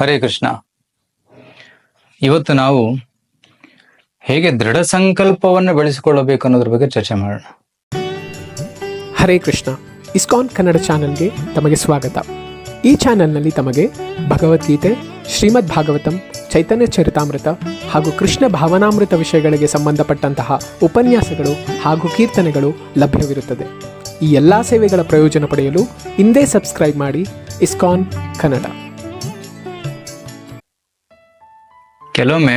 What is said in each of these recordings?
ಹರೇ ಕೃಷ್ಣ. ಇವತ್ತು ನಾವು ಹೇಗೆ ದೃಢ ಸಂಕಲ್ಪವನ್ನು ಬೆಳೆಸಿಕೊಳ್ಳಬೇಕು ಅನ್ನೋದ್ರ ಬಗ್ಗೆ ಚರ್ಚೆ ಮಾಡೋಣ. ಹರೇ ಕೃಷ್ಣ. ಇಸ್ಕಾನ್ ಕನ್ನಡ ಚಾನೆಲ್ಗೆ ತಮಗೆ ಸ್ವಾಗತ. ಈ ಚಾನೆಲ್ನಲ್ಲಿ ತಮಗೆ ಭಗವದ್ಗೀತೆ, ಶ್ರೀಮದ್ ಭಾಗವತಂ, ಚೈತನ್ಯ ಚರಿತಾಮೃತ ಹಾಗೂ ಕೃಷ್ಣ ಭಾವನಾಮೃತ ವಿಷಯಗಳಿಗೆ ಸಂಬಂಧಪಟ್ಟಂತಹ ಉಪನ್ಯಾಸಗಳು ಹಾಗೂ ಕೀರ್ತನೆಗಳು ಲಭ್ಯವಿರುತ್ತದೆ. ಈ ಎಲ್ಲ ಸೇವೆಗಳ ಪ್ರಯೋಜನ ಪಡೆಯಲು ಹಿಂದೆ ಸಬ್ಸ್ಕ್ರೈಬ್ ಮಾಡಿ ಇಸ್ಕಾನ್ ಕನ್ನಡ. ಕೆಲವೊಮ್ಮೆ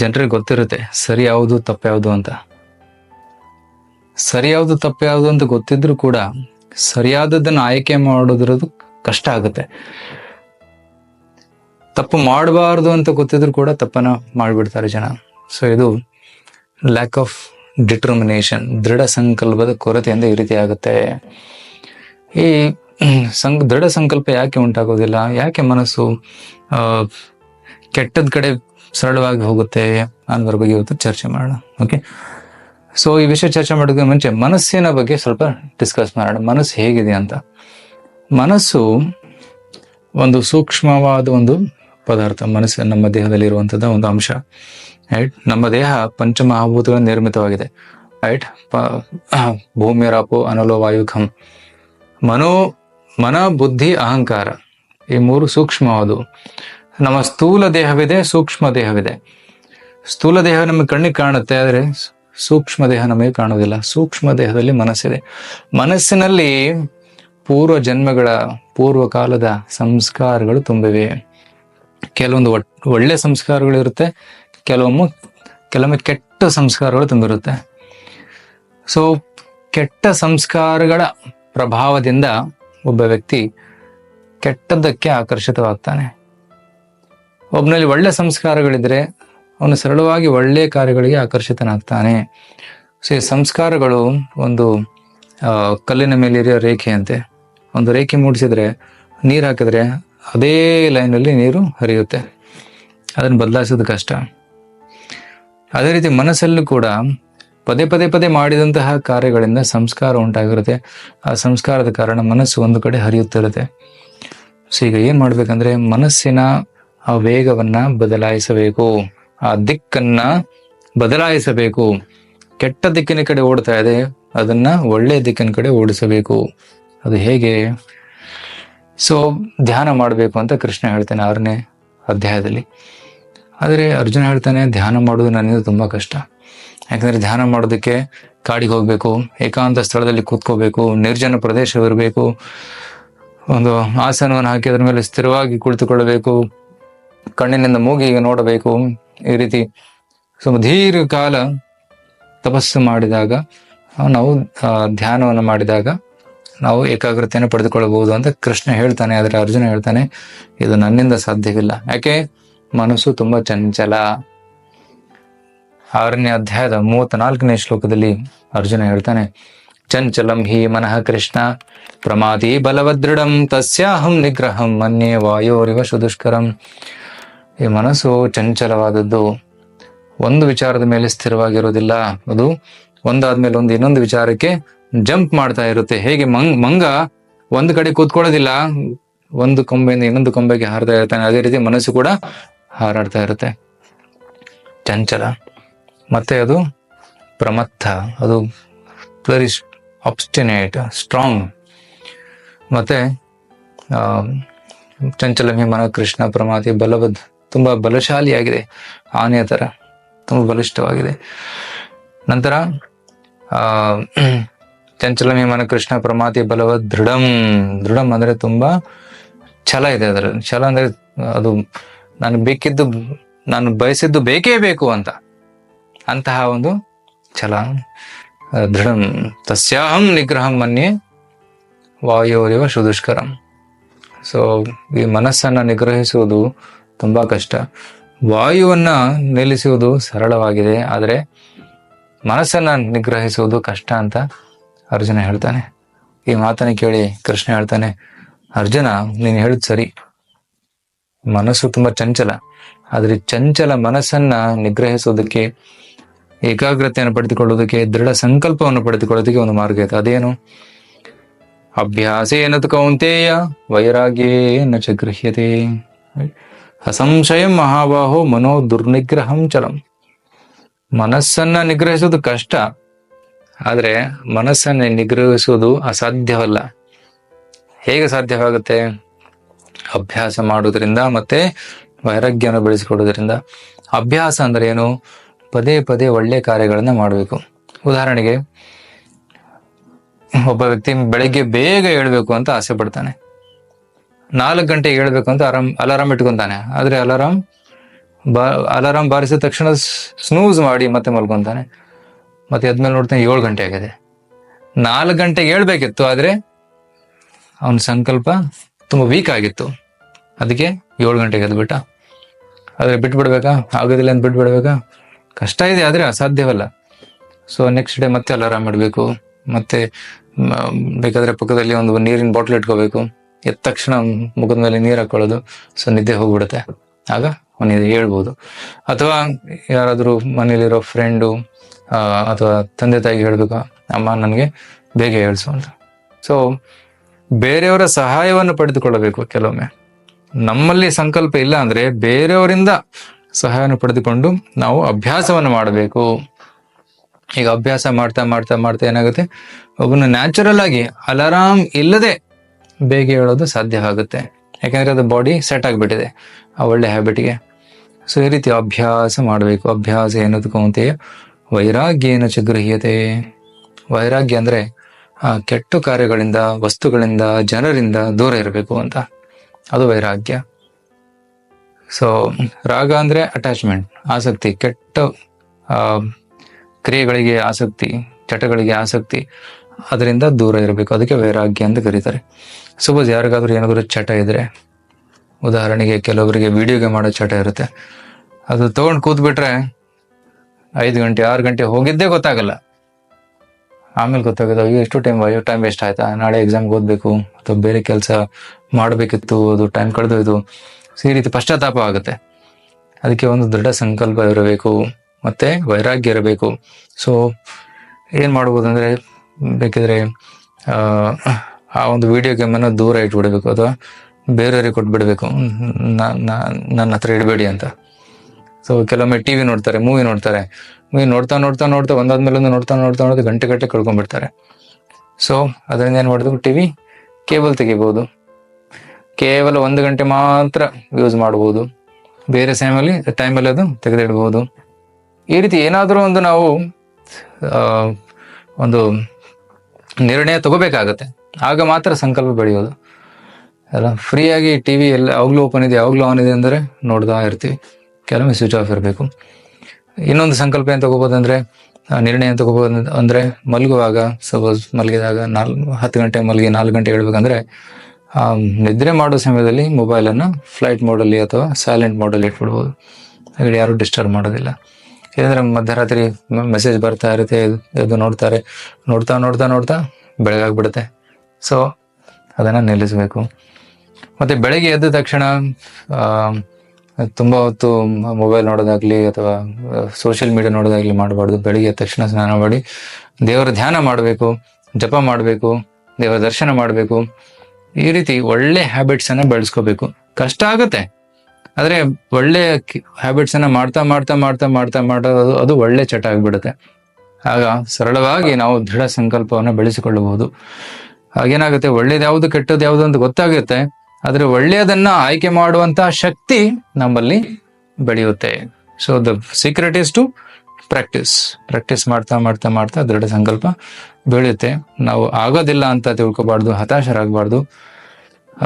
ಜನರಿಗೆ ಗೊತ್ತಿರುತ್ತೆ ಸರಿ ಯಾವುದು, ತಪ್ಪು ಯಾವುದು ಅಂತ. ಸರಿ ಯಾವುದು, ತಪ್ಪು ಯಾವುದು ಅಂತ ಗೊತ್ತಿದ್ರು ಕೂಡ ಸರಿಯಾದದನ್ನು ಆಯ್ಕೆ ಮಾಡೋದ್ರದ್ದು ಕಷ್ಟ ಆಗುತ್ತೆ. ತಪ್ಪು ಮಾಡಬಾರ್ದು ಅಂತ ಗೊತ್ತಿದ್ರು ಕೂಡ ತಪ್ಪನ್ನ ಮಾಡಿಬಿಡ್ತಾರೆ ಜನ. ಸೊ ಇದು ಲ್ಯಾಕ್ ಆಫ್ ಡಿಟರ್ಮಿನೇಷನ್ ದೃಢ ಸಂಕಲ್ಪದ ಕೊರತೆಯಿಂದ ಈ ರೀತಿ ಆಗುತ್ತೆ. ಈ ಸಂ ದೃಢ ಸಂಕಲ್ಪ ಯಾಕೆ ಉಂಟಾಗೋದಿಲ್ಲ? ಯಾಕೆ ಮನಸ್ಸು ಕೆಟ್ಟದ ಕಡೆ ಸರಳವಾಗಿ ಹೋಗುತ್ತೆ ಅನ್ನೋದ್ರ ಬಗ್ಗೆ ಇವತ್ತು ಚರ್ಚೆ ಮಾಡೋಣ. ಓಕೆ ಸೊ ಈ ವಿಷಯ ಚರ್ಚೆ ಮಾಡೋದಕ್ಕೆ ಮುಂಚೆ ಮನಸ್ಸಿನ ಬಗ್ಗೆ ಸ್ವಲ್ಪ ಡಿಸ್ಕಸ್ ಮಾಡೋಣ. ಮನಸ್ಸು ಹೇಗಿದೆ ಅಂತ. ಮನಸ್ಸು ಒಂದು ಸೂಕ್ಷ್ಮವಾದ ಒಂದು ಪದಾರ್ಥ. ಮನಸ್ಸು ನಮ್ಮ ದೇಹದಲ್ಲಿ ಇರುವಂತದ ಒಂದು ಅಂಶ. ರೈಟ್ ನಮ್ಮ ದೇಹ ಪಂಚಮಹಾಭೂತಗಳ ನಿರ್ಮಿತವಾಗಿದೆ. ರೈಟ್ ಭೂಮಿರಾಪು ಅನಲೋ ವಾಯುಖಂ ಮನೋ, ಮನ, ಬುದ್ಧಿ, ಅಹಂಕಾರ. ಈ ಮೂರು ಸೂಕ್ಷ್ಮವಾದವು. ನಮ್ಮ ಸ್ಥೂಲ ದೇಹವಿದೆ, ಸೂಕ್ಷ್ಮ ದೇಹವಿದೆ. ಸ್ಥೂಲ ದೇಹ ನಮಗೆ ಕಣ್ಣಿಗೆ ಕಾಣುತ್ತೆ, ಆದರೆ ಸೂಕ್ಷ್ಮ ದೇಹ ನಮಗೆ ಕಾಣುವುದಿಲ್ಲ. ಸೂಕ್ಷ್ಮ ದೇಹದಲ್ಲಿ ಮನಸ್ಸಿದೆ. ಮನಸ್ಸಿನಲ್ಲಿ ಪೂರ್ವ ಜನ್ಮಗಳ, ಪೂರ್ವ ಕಾಲದ ಸಂಸ್ಕಾರಗಳು ತುಂಬಿವೆ. ಕೆಲವೊಂದು ಒಳ್ಳೆ ಸಂಸ್ಕಾರಗಳು ಇರುತ್ತೆ, ಕೆಲವೊಮ್ಮೆ ಕೆಲವೊಮ್ಮೆ ಕೆಟ್ಟ ಸಂಸ್ಕಾರಗಳು ತುಂಬಿರುತ್ತೆ. ಸೊ ಕೆಟ್ಟ ಸಂಸ್ಕಾರಗಳ ಪ್ರಭಾವದಿಂದ ಒಬ್ಬ ವ್ಯಕ್ತಿ ಕೆಟ್ಟದ್ದಕ್ಕೆ ಆಕರ್ಷಿತವಾಗ್ತಾನೆ. ಒಬ್ಬನಲ್ಲಿ ಒಳ್ಳೆ ಸಂಸ್ಕಾರಗಳಿದ್ರೆ ಅವನು ಸರಳವಾಗಿ ಒಳ್ಳೆಯ ಕಾರ್ಯಗಳಿಗೆ ಆಕರ್ಷಿತನಾಗ್ತಾನೆ. ಸೊ ಈ ಸಂಸ್ಕಾರಗಳು ಒಂದು ಕಲ್ಲಿನ ಮೇಲೆ ಇರೋ ರೇಖೆ ಅಂತೆ. ಒಂದು ರೇಖೆ ಮೂಡಿಸಿದ್ರೆ, ನೀರು ಹಾಕಿದ್ರೆ ಅದೇ ಲೈನಲ್ಲಿ ನೀರು ಹರಿಯುತ್ತೆ. ಅದನ್ನು ಬದಲಾಯಿಸೋದು ಕಷ್ಟ. ಅದೇ ರೀತಿ ಮನಸ್ಸಲ್ಲೂ ಕೂಡ ಪದೇ ಪದೇ ಪದೇ ಮಾಡಿದಂತಹ ಕಾರ್ಯಗಳಿಂದ ಸಂಸ್ಕಾರ ಉಂಟಾಗಿರುತ್ತೆ. ಆ ಸಂಸ್ಕಾರದ ಕಾರಣ ಮನಸ್ಸು ಒಂದು ಕಡೆ ಹರಿಯುತ್ತಿರುತ್ತೆ. ಸೊ ಈಗ ಏನು ಮಾಡಬೇಕಂದ್ರೆ ಮನಸ್ಸಿನ ಆ ವೇಗವನ್ನ ಬದಲಾಯಿಸಬೇಕು. ಆ ದಿಕ್ಕನ್ನ ಬದಲಾಯಿಸಬೇಕು. ಕೆಟ್ಟ ದಿಕ್ಕಿನ ಕಡೆ ಓಡ್ತಾ ಇದೆ, ಅದನ್ನ ಒಳ್ಳೆ ದಿಕ್ಕಿನ ಕಡೆ ಓಡಿಸಬೇಕು. ಅದು ಹೇಗೆ? ಸೊ ಧ್ಯಾನ ಮಾಡಬೇಕು ಅಂತ ಕೃಷ್ಣ ಹೇಳ್ತಾನೆ ಆರನೇ ಅಧ್ಯಾಯದಲ್ಲಿ. ಆದರೆ ಅರ್ಜುನ ಹೇಳ್ತಾನೆ, ಧ್ಯಾನ ಮಾಡೋದು ನನಗೆ ತುಂಬ ಕಷ್ಟ. ಯಾಕಂದರೆ ಧ್ಯಾನ ಮಾಡೋದಕ್ಕೆ ಕಾಡಿಗೆ ಹೋಗಬೇಕು, ಏಕಾಂತ ಸ್ಥಳದಲ್ಲಿ ಕೂತ್ಕೋಬೇಕು, ನಿರ್ಜನ ಪ್ರದೇಶವಿರಬೇಕು ಒಂದು ಆಸನವನ್ನು ಹಾಕಿ ಅದರ ಮೇಲೆ ಸ್ಥಿರವಾಗಿ ಕುಳಿತುಕೊಳ್ಳಬೇಕು. ಕಣ್ಣಿನಿಂದ ಮೂಗಿಗೆ ನೋಡಬೇಕು. ಈ ರೀತಿ ಸುಮಧೀರ್ಘಕಾಲ ತಪಸ್ಸು ಮಾಡಿದಾಗ ನಾವು ಧ್ಯಾನವನ್ನು ಮಾಡಿದಾಗ ನಾವು ಏಕಾಗ್ರತೆಯನ್ನು ಪಡೆದುಕೊಳ್ಳಬಹುದು ಅಂತ ಕೃಷ್ಣ ಹೇಳ್ತಾನೆ, ಆದರೆ ಅರ್ಜುನ ಹೇಳ್ತಾನೆ, ಇದು ನನ್ನಿಂದ ಸಾಧ್ಯವಿಲ್ಲ. ಯಾಕೆ? ಮನಸ್ಸು ತುಂಬಾ ಚಂಚಲ. ಆರನೇ ಅಧ್ಯಾಯದ ಮೂವತ್ನಾಲ್ಕನೇ ಶ್ಲೋಕದಲ್ಲಿ ಅರ್ಜುನ ಹೇಳ್ತಾನೆ, ಚಂಚಲಂ ಹಿ ಮನಃ ಕೃಷ್ಣ, ಪ್ರಮಾದಿ ಬಲವದೃಢಂ, ತಸ್ಯಾಹಂ ನಿಗ್ರಹಂ, ಮನ್ಯೇ ವಾಯೋರಿವ ಸುದುಷ್ಕರಂ ಈ ಮನಸ್ಸು ಚಂಚಲವಾದದ್ದು ಒಂದು ವಿಚಾರದ ಮೇಲೆ ಸ್ಥಿರವಾಗಿರೋದಿಲ್ಲ ಅದು ಒಂದಾದ್ಮೇಲೆ ಒಂದು ಇನ್ನೊಂದು ವಿಚಾರಕ್ಕೆ ಜಂಪ್ ಮಾಡ್ತಾ ಇರುತ್ತೆ. ಹೇಗೆ ಮಂಗ್, ಮಂಗ ಒಂದು ಕಡೆ ಕೂತ್ಕೊಳ್ಳೋದಿಲ್ಲ, ಒಂದು ಕೊಂಬೆಯಿಂದ ಇನ್ನೊಂದು ಕೊಂಬೆಗೆ ಹಾರತಾ ಇರ್ತಾನೆ. ಅದೇ ರೀತಿ ಮನಸ್ಸು ಕೂಡ ಹಾರಾಡ್ತಾ ಇರುತ್ತೆ. ಚಂಚಲ. ಮತ್ತೆ ಅದು ಪ್ರಮತ್ತ. ಅದು ವೆರಿ ಅಬ್ಸ್ಟಿನೇಟ್ ಸ್ಟ್ರಾಂಗ್ ಮತ್ತೆ ಚಂಚಲ ಚಂಚಲಮಿ ಮನ ಕೃಷ್ಣ ಪ್ರಮಾತಿ ಬಲವದ್ ತುಂಬಾ ಬಲಶಾಲಿಯಾಗಿದೆ. ಆನೆಯ ಥರ ತುಂಬ ಬಲಿಷ್ಠವಾಗಿದೆ. ನಂತರ, ಆ ಚಂಚಲಮಿ ಮನ ಕೃಷ್ಣ ಪ್ರಮಾತಿ ಬಲವ ದೃಢಂ. ದೃಢಂ ಅಂದರೆ ತುಂಬಾ ಛಲ ಇದೆ ಅದರಲ್ಲಿ. ಛಲ ಅಂದರೆ ಅದು ನಾನು ಬೇಕಿದ್ದು, ನಾನು ಬಯಸಿದ್ದು ಬೇಕೇ ಬೇಕು ಅಂತ. ಅಂತಹ ಒಂದು ಛಲ. ದೃಢಂ. ತಸ್ಯಾಹಂ ನಿಗ್ರಹಂ ಮನ್ಯೆ ವಾಯೋರಿವ ಸುದುಷ್ಕರಂ. ಸೊ ಈ ಮನಸ್ಸನ್ನ ನಿಗ್ರಹಿಸುವುದು ತುಂಬಾ ಕಷ್ಟ. ವಾಯುವನ್ನ ನಿಲ್ಲಿಸುವುದು ಸರಳವಾಗಿದೆ, ಆದರೆ ಮನಸ್ಸನ್ನು ನಿಗ್ರಹಿಸುವುದು ಕಷ್ಟ ಅಂತ ಅರ್ಜುನ ಹೇಳ್ತಾನೆ. ಈ ಮಾತನ್ನ ಕೇಳಿ ಕೃಷ್ಣ ಹೇಳ್ತಾನೆ, ಅರ್ಜುನ, ನೀನು ಹೇಳುದು ಸರಿ. ಮನಸ್ಸು ತುಂಬಾ ಚಂಚಲ, ಆದರೆ ಚಂಚಲ ಮನಸ್ಸನ್ನ ನಿಗ್ರಹಿಸೋದಕ್ಕೆ ಏಕಾಗ್ರತೆಯನ್ನು ಪಡೆದುಕೊಳ್ಳೋದಕ್ಕೆ ದೃಢ ಸಂಕಲ್ಪವನ್ನು ಪಡೆದುಕೊಳ್ಳೋದಕ್ಕೆ ಒಂದು ಮಾರ್ಗ ಇದೆ. ಅದೇನು? ಅಭ್ಯಾಸೇನ ಏನದು ಕೌಂತೆಯ, ವೈರಾಗ್ಯೇನ ಚ ಗೃಹ್ಯತೆ. ಅಸಂಶಯಂ ಮಹಾಬಾಹು ಮನೋ ದುರ್ನಿಗ್ರಹಂ ಚಲಂ. ಮನಸ್ಸನ್ನ ನಿಗ್ರಹಿಸೋದು ಕಷ್ಟ, ಆದ್ರೆ ಮನಸ್ಸನ್ನ ನಿಗ್ರಹಿಸುವುದು ಅಸಾಧ್ಯವಲ್ಲ. ಹೇಗೆ ಸಾಧ್ಯವಾಗುತ್ತೆ? ಅಭ್ಯಾಸ ಮಾಡೋದ್ರಿಂದ ಮತ್ತೆ ವೈರಾಗ್ಯನ ಬೆಳೆಸಿಕೊಡೋದ್ರಿಂದ ಅಭ್ಯಾಸ ಅಂದ್ರೆ ಏನು? ಪದೇ ಪದೇ ಒಳ್ಳೆ ಕಾರ್ಯಗಳನ್ನ ಮಾಡಬೇಕು. ಉದಾಹರಣೆಗೆ, ಒಬ್ಬ ವ್ಯಕ್ತಿ ಬೆಳಗ್ಗೆ ಬೇಗ ಹೇಳ್ಬೇಕು ಅಂತ ಆಸೆ ಪಡ್ತಾನೆ. ನಾಲ್ಕು ಗಂಟೆಗೆ ಹೇಳ್ಬೇಕು ಅಂತ ಅರಾಮ್ ಅಲಾರಾಮ್ ಇಟ್ಕೊಂತಾನೆ. ಆದ್ರೆ ಅಲಾರಾಮ್ ಬಾ, ಅಲಾರಾಮ್ ಬಾರಿಸಿದ ತಕ್ಷಣ ಸ್ನೂಸ್ ಮಾಡಿ ಮತ್ತೆ ಮಲ್ಕೊಂತಾನೆ. ಮತ್ತೆ ಅದ್ಮೇಲೆ ನೋಡ್ತಾನೆ ಏಳು ಗಂಟೆ ಆಗಿದೆ. ನಾಲ್ಕು ಗಂಟೆಗೆ ಹೇಳ್ಬೇಕಿತ್ತು, ಆದ್ರೆ ಅವನ ಸಂಕಲ್ಪ ತುಂಬಾ ವೀಕ್ ಆಗಿತ್ತು. ಅದಕ್ಕೆ ಏಳು ಗಂಟೆಗೆ ಎದ್ಬಿಟ್ಟ. ಆದ್ರೆ ಬಿಟ್ಬಿಡ್ಬೇಕಾ? ಆಗೋದಿಲ್ಲ ಅಂತ ಬಿಟ್ಬಿಡ್ಬೇಕಾ? ಕಷ್ಟ ಇದೆ, ಆದ್ರೆ ಅಸಾಧ್ಯವಲ್ಲ. ಸೊ ನೆಕ್ಸ್ಟ್ ಡೇ ಮತ್ತೆ ಅಲಾರಾಮ್ ಇಡಬೇಕು. ಮತ್ತೆ ಬೇಕಾದರೆ ಬೇಕಾದ್ರೆ ಪಕ್ಕದಲ್ಲಿ ಒಂದು ನೀರಿನ ಬಾಟ್ಲ್ ಇಟ್ಕೋಬೇಕು. ಎದ್ದ ತಕ್ಷಣ ಮುಖದ ಮೇಲೆ ನೀರು ಹಾಕೊಳ್ಳೋದು, ಸೊ ನಿದ್ದೆ ಹೋಗ್ಬಿಡುತ್ತೆ. ಆಗ ಅವನಿಗೆ ಹೇಳ್ಬೋದು. ಅಥವಾ ಯಾರಾದರೂ ಮನೇಲಿರೋ ಫ್ರೆಂಡು ಅಥವಾ ತಂದೆ ತಾಯಿಗೆ ಹೇಳ್ಬೇಕು, ಅಮ್ಮ, ನನಗೆ ಬೇಗ ಹೇಳಿಸು ಅಂತ. ಸೊ ಬೇರೆಯವರ ಸಹಾಯವನ್ನು ಪಡೆದುಕೊಳ್ಳಬೇಕು ಕೆಲವೊಮ್ಮೆ. ನಮ್ಮಲ್ಲಿ ಸಂಕಲ್ಪ ಇಲ್ಲ ಅಂದ್ರೆ ಬೇರೆಯವರಿಂದ ಸಹಾಯವನ್ನು ಪಡೆದುಕೊಂಡು ನಾವು ಅಭ್ಯಾಸವನ್ನು ಮಾಡಬೇಕು. ಈಗ ಅಭ್ಯಾಸ ಮಾಡ್ತಾ ಮಾಡ್ತಾ ಮಾಡ್ತಾ ಏನಾಗುತ್ತೆ? ಒಬ್ಬನ ನ್ಯಾಚುರಲ್ ಆಗಿ ಅಲಾರಾಮ್ ಇಲ್ಲದೆ ಬೇಗ ಹೇಳೋದು ಸಾಧ್ಯವಾಗುತ್ತೆ ಯಾಕಂದ್ರೆ ಅದು ಬಾಡಿ ಸೆಟ್ ಆಗಿಬಿಟ್ಟಿದೆ, ಆ ಒಳ್ಳೆ ಹ್ಯಾಬಿಟ್ಗೆ ಸೊ ಈ ರೀತಿ ಅಭ್ಯಾಸ ಮಾಡಬೇಕು. ಅಭ್ಯಾಸ ಏನದಕ್ಕಂತೆಯೇ ವೈರಾಗ್ಯೇನ ವೈರಾಗ್ಯನ ಚಗೃಹ್ಯತೆ ವೈರಾಗ್ಯ ಅಂದ್ರೆ ಕೆಟ್ಟ ಕಾರ್ಯಗಳಿಂದ, ವಸ್ತುಗಳಿಂದ, ಜನರಿಂದ ದೂರ ಇರಬೇಕು ಅಂತ. ಅದು ವೈರಾಗ್ಯ. ಸೊ ರಾಗ ಅಂದ್ರೆ ಅಟ್ಯಾಚ್ಮೆಂಟ್ ಆಸಕ್ತಿ, ಕೆಟ್ಟ ಕ್ರಿಯೆಗಳಿಗೆ ಆಸಕ್ತಿ, ಚಟಗಳಿಗೆ ಆಸಕ್ತಿ. ಅದರಿಂದ ದೂರ ಇರಬೇಕು. ಅದಕ್ಕೆ ವೈರಾಗ್ಯ ಅಂತ ಕರೀತಾರೆ. ಸಪೋಸ್ ಯಾರಿಗಾದ್ರೂ ಏನಾದರೂ ಚಟ ಇದ್ದರೆ ಉದಾಹರಣೆಗೆ ಕೆಲವರಿಗೆ ವಿಡಿಯೋ ಗೇಮ್ ಮಾಡೋ ಚಟ ಇರುತ್ತೆ. ಅದು ತಗೊಂಡು ಕೂತ್ಬಿಟ್ರೆ ಐದು ಗಂಟೆ, ಆರು ಗಂಟೆ ಹೋಗಿದ್ದೇ ಗೊತ್ತಾಗಲ್ಲ. ಆಮೇಲೆ ಗೊತ್ತಾಗುತ್ತೆ ಅಯ್ಯೋ ಎಷ್ಟು ಟೈಮ್ ಅಯ್ಯೋ ಟೈಮ್ ವೇಸ್ಟ್ ಆಯ್ತಾ? ನಾಳೆ ಎಕ್ಸಾಮ್ಗೆ ಓದಬೇಕು, ಅಥವಾ ಬೇರೆ ಕೆಲಸ ಮಾಡಬೇಕಿತ್ತು, ಅದು ಟೈಮ್ ಕಳೆದೋಯ್ತು. ಇದು ಈ ರೀತಿ ಪಶ್ಚಾತ್ತಾಪ ಆಗುತ್ತೆ. ಅದಕ್ಕೆ ಒಂದು ದೃಢ ಸಂಕಲ್ಪ ಇರಬೇಕು. ಮತ್ತೆ ವೈರಾಗ್ಯ ಇರಬೇಕು. ಸೊ ಏನು ಮಾಡ್ಬೋದು ಅಂದ್ರೆ ಬೇಕಿದ್ರೆ ಆ, ಒಂದು ವಿಡಿಯೋ ಗೇಮನ್ನು ದೂರ ಇಟ್ಬಿಡ್ಬೇಕು ಅಥವಾ ಬೇರೆಯವ್ರಿಗೆ ಕೊಟ್ಬಿಡ್ಬೇಕು. ನನ್ನ ಹತ್ರ ಇಡಬೇಡಿ ಅಂತ. ಸೊ ಕೆಲವೊಮ್ಮೆ ಟಿವಿ ನೋಡ್ತಾರೆ ಮೂವಿ ನೋಡ್ತಾರೆ. ಮೂವಿ ನೋಡ್ತಾ ನೋಡ್ತಾ ನೋಡ್ತಾ ಒಂದಾದ್ಮೇಲೆ ಒಂದು ನೋಡ್ತಾ ನೋಡ್ತಾ ನೋಡ್ತಾ ಗಂಟೆ ಗಂಟೆ ಕಳ್ಕೊಂಡ್ಬಿಡ್ತಾರೆ. ಸೊ ಅದರಿಂದ ಏನ್ ಮಾಡಿದ್ರು ಟಿವಿ ಕೇಬಲ್ ತೆಗಿಬಹುದು ಕೇವಲ ಒಂದು ಗಂಟೆ ಮಾತ್ರ ಯೂಸ್ ಮಾಡಬಹುದು ಬೇರೆ ಸಮಯದಲ್ಲಿ ಟೈಮಲ್ಲಿ ಅದು ತೆಗೆದಿಡ್ಬೋದು. ಈ ರೀತಿ ಏನಾದರೂ ಒಂದು ನಾವು ಒಂದು ನಿರ್ಣಯ ತಗೋಬೇಕಾಗತ್ತೆ. ಆಗ ಮಾತ್ರ ಸಂಕಲ್ಪ ಬೆಳೆಯೋದು. ಅಲ್ಲ ಫ್ರೀಯಾಗಿ ಟಿ ವಿ ಎಲ್ಲ ಯಾವಾಗಲೂ ಓಪನ್ ಇದೆ ಯಾವಾಗಲೂ ಆನ್ ಇದೆ ಅಂದರೆ ನೋಡ್ತಾ ಇರ್ತೀವಿ. ಕೆಲವೊಮ್ಮೆ ಸ್ವಿಚ್ ಆಫ್ ಇರಬೇಕು. ಇನ್ನೊಂದು ಸಂಕಲ್ಪ ಏನು ತಗೋಬೋದಂದ್ರೆ ನಿರ್ಣಯ ತಗೋಬೋದು ಅಂದರೆ ಮಲಗುವಾಗ ಸಪೋಸ್ ಮಲಗಿದಾಗ ನಾಲ್, ಹತ್ತು ಗಂಟೆ ಮಲಗಿ ನಾಲ್ಕು ಗಂಟೆ ಹೇಳ್ಬೇಕಂದ್ರೆ ನಿದ್ರೆ ಮಾಡೋ ಸಮಯದಲ್ಲಿ ಮೊಬೈಲನ್ನು ಫ್ಲೈಟ್ ಮೋಡಲ್ಲಿ ಅಥವಾ ಸೈಲೆಂಟ್ ಮೋಡಲ್ಲಿ ಇಟ್ಬಿಡ್ಬೋದು. ಯಾರು ಡಿಸ್ಟರ್ಬ್ ಮಾಡೋದಿಲ್ಲ. ಯಾಕಂದ್ರೆ ಮಧ್ಯರಾತ್ರಿ ಮೆಸೇಜ್ ಬರ್ತಾ ಇರುತ್ತೆ, ಇದು ನೋಡ್ತಾರೆ. ನೋಡ್ತಾ ನೋಡ್ತಾ ನೋಡ್ತಾ ಬೆಳಗಾಗ್ಬಿಡುತ್ತೆ. ಸೊ ಅದನ್ನು ನಿಲ್ಲಿಸಬೇಕು. ಮತ್ತೆ ಬೆಳಗ್ಗೆ ಎದ್ದ ತಕ್ಷಣ ತುಂಬ ಹೊತ್ತು ಮೊಬೈಲ್ ನೋಡೋದಾಗ್ಲಿ ಅಥವಾ ಸೋಷಿಯಲ್ ಮೀಡಿಯಾ ನೋಡೋದಾಗ್ಲಿ ಮಾಡಬಾರ್ದು. ಬೆಳಗ್ಗೆ ಎದ್ದ ತಕ್ಷಣ ಸ್ನಾನ ಮಾಡಿ, ದೇವರ ಧ್ಯಾನ ಮಾಡಬೇಕು, ಜಪ ಮಾಡಬೇಕು, ದೇವರ ದರ್ಶನ ಮಾಡಬೇಕು. ಈ ರೀತಿ ಒಳ್ಳೆ ಹ್ಯಾಬಿಟ್ಸನ್ನು ಬೆಳೆಸ್ಕೋಬೇಕು. ಕಷ್ಟ ಆಗುತ್ತೆ. ಆದ್ರೆ ಒಳ್ಳೆ ಹ್ಯಾಬಿಟ್ಸ್ ಅನ್ನ ಮಾಡ್ತಾ ಮಾಡ್ತಾ ಮಾಡ್ತಾ ಮಾಡ್ತಾ ಅದು ಅದು ಒಳ್ಳೆ ಚಟ ಆಗಿಬಿಡುತ್ತೆ. ಆಗ ಸರಳವಾಗಿ ನಾವು ದೃಢ ಸಂಕಲ್ಪವನ್ನು ಬೆಳೆಸಿಕೊಳ್ಳಬಹುದು. ಹಾಗೇನಾಗುತ್ತೆ, ಒಳ್ಳೇದು ಯಾವುದು ಕೆಟ್ಟದ್ದು ಯಾವುದು ಅಂತ ಗೊತ್ತಾಗುತ್ತೆ, ಆದರೆ ಒಳ್ಳೆಯದನ್ನ ಆಯ್ಕೆ ಮಾಡುವಂತಹ ಶಕ್ತಿ ನಮ್ಮಲ್ಲಿ ಬೆಳೆಯುತ್ತೆ. So the secret is to practice practice ಮಾಡ್ತಾ ಮಾಡ್ತಾ ಮಾಡ್ತಾ ದೃಢ ಸಂಕಲ್ಪ ಬೆಳೆಯುತ್ತೆ. ನಾವು ಆಗೋದಿಲ್ಲ ಅಂತ ತಿಳ್ಕೊಬಾರ್ದು, ಹತಾಶರಾಗಬಾರ್ದು.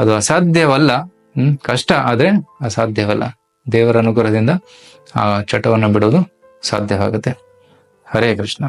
ಅದು ಅಸಾಧ್ಯವಲ್ಲ. ಹ್ಮ್ ಕಷ್ಟ ಆದ್ರೆ ಅಸಾಧ್ಯವಲ್ಲ. ದೇವರ ಅನುಗ್ರಹದಿಂದ ಆ ಚಟವನ್ನು ಬಿಡೋದು ಸಾಧ್ಯವಾಗುತ್ತೆ. ಹರೇ ಕೃಷ್ಣ.